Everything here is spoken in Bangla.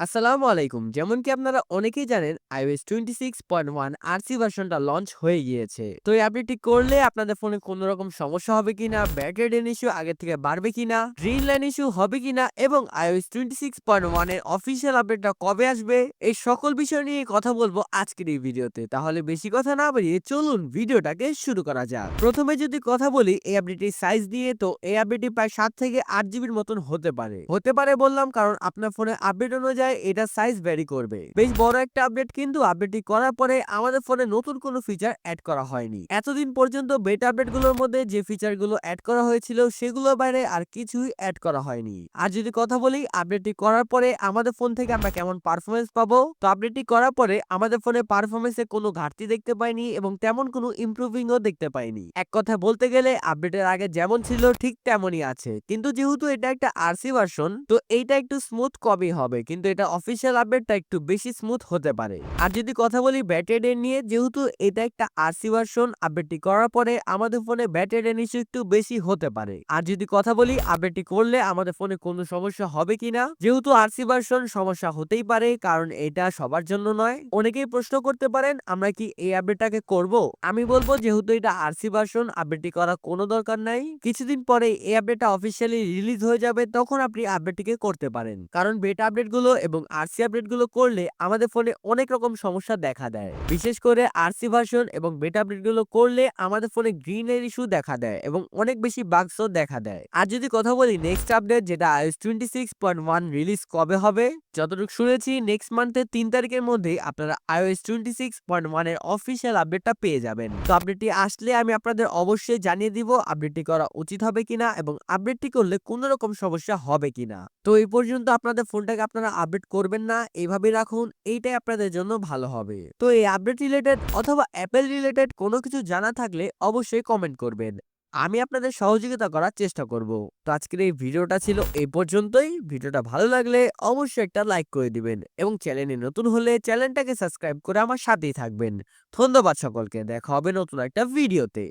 আসসালামু আলাইকুম। যেমন কি আপনারা অনেকেই জানেন iOS twenty six iOS 26.1 RC ভার্সনটা লঞ্চ হয়ে গিয়েছে। তো এই আপডেটটি করলে আপনাদের ফোনে কোনো রকম সমস্যা হবে কিনা ব্যাটারি ড্রেন ইস্যু আগে থেকে বাড়বে কিনা গ্রিন লাইন ইস্যু হবে কিনা এবং iOS 26.1 এর অফিসিয়াল আপডেটটা কবে আসবে, এই সকল বিষয় নিয়ে কথা বলব আজকের এই ভিডিওতে। তাহলে বেশি কথা না বাড়িয়ে চলুন ভিডিওটাকে শুরু করা যাক। প্রথমে যদি কথা বলি, এই আপডেটটির সাইজ দিয়ে তো এই আপডেটটি প্রায় সাত থেকে আট জিবির মতন হতে পারে। হতে পারে বললাম কারণ আপনার ফোনে আপডেট অনুযায়ী এটা সাইজ ভ্যারি করবে। বেশ বড় একটা আপডেট কিন্তু আপডেটটি করার পরে আমাদের ফোনে নতুন কোনো ফিচার অ্যাড করা হয়নি। এতদিন পর্যন্ত বেটা আপডেটগুলোর মধ্যে যে ফিচারগুলো অ্যাড করা হয়েছিল, সেগুলোর বাইরে আর কিছুই অ্যাড করা হয়নি। আর যদি কথা বলি আপডেটটি করার পরে আমাদের ফোন থেকে আমরা কেমন পারফরমেন্স পাবো? তো আপডেটটি করার পরে আমাদের ফোনে পারফরমেন্সে কোনো ঘাটতি দেখতে পাইনি এবং তেমন কোনো ইমপ্রুভিংও দেখতে পাইনি। এক কথা বলতে গেলে আপডেটের আগে যেমন ছিল, ঠিক তেমনই আছে। কিন্তু যেহেতু এটা একটা আরসি ভার্সন তো এইটা একটু স্মুথ কমই হবে। কিন্তু এটা অফিসিয়াল আপডেটটা একটু বেশি স্মুথ হতে পারে। আর যদি কথা বলি ব্যাটারি নিয়ে, যেহেতু এটা একটা আরসি ভার্সন আপডেটটি করার পরে আমাদের ফোনে ব্যাটারি ইস্যু একটু বেশি হতে পারে। আর যদি কথা বলি আপডেটটি করলে আমাদের ফোনে কোনো সমস্যা হবে কিনা যেহেতু আরসি ভার্সন সমস্যা হতেই পারে, কারণ এটা সবার জন্য নয়। অনেকেই প্রশ্ন করতে পারেন, আমরা কি এই আপডেটটাকে করব? আমি বলব যেহেতু এটা আরসি ভার্সন আপডেটটি করা কোনো দরকার নাই। কিছুদিন পরে এই আপডেটটা অফিসিয়ালি রিলিজ হয়ে যাবে, তখন আপনি আপডেটটিকে করতে পারেন। কারণ বেটা আপডেটগুলো এবং আরসি আপডেটগুলো করলে আমাদের ফোনে অনেক রকম সমস্যা দেখা দেয়। বিশেষ করে আরসি ভার্সন এবং বেটা আপডেটগুলো করলে আমাদের ফোনে গ্রিন এর ইস্যু দেখা দেয় এবং অনেক বেশি বাগসও দেখা দেয়। আর যদি কথা বলি নেক্সট আপডেট যেটা iOS twenty six point one release কবে হবে? যতটুকু শুনেছি নেক্সট মান্থের তিন তারিখের মধ্যেই আপনারা iOS 26.1 এর অফিসিয়াল আপডেটটা পেয়ে যাবেন। তো আপডেটটি আসলে আমি আপনাদের অবশ্যই জানিয়ে দিব আপডেটটি করা উচিত হবে কিনা এবং আপডেটটি করলে কোনো রকম সমস্যা হবে কিনা। তো এই পর্যন্ত আপনাদের ফোনটাকে আপনারা আপডেট করবেন না এইভাবে রাখুন, এইটাই আপনাদের জন্য ভালো হবে। তো এই আপডেট রিলেটেড অথবা অ্যাপেল রিলেটেড কোনো কিছু জানা থাকলে অবশ্যই কমেন্ট করবেন। আমি আপনাদের সহযোগিতা করার চেষ্টা করব। তো আজকের এই ভিডিওটা ছিল এই পর্যন্তই। ভিডিওটা ভালো লাগলে অবশ্যই একটা লাইক করে দিবেন এবং চ্যানেলে নতুন হলে চ্যানেলটাকে সাবস্ক্রাইব করে আমার সাথেই থাকবেন। ধন্যবাদ সকলকে। দেখা হবে নতুন একটা ভিডিওতে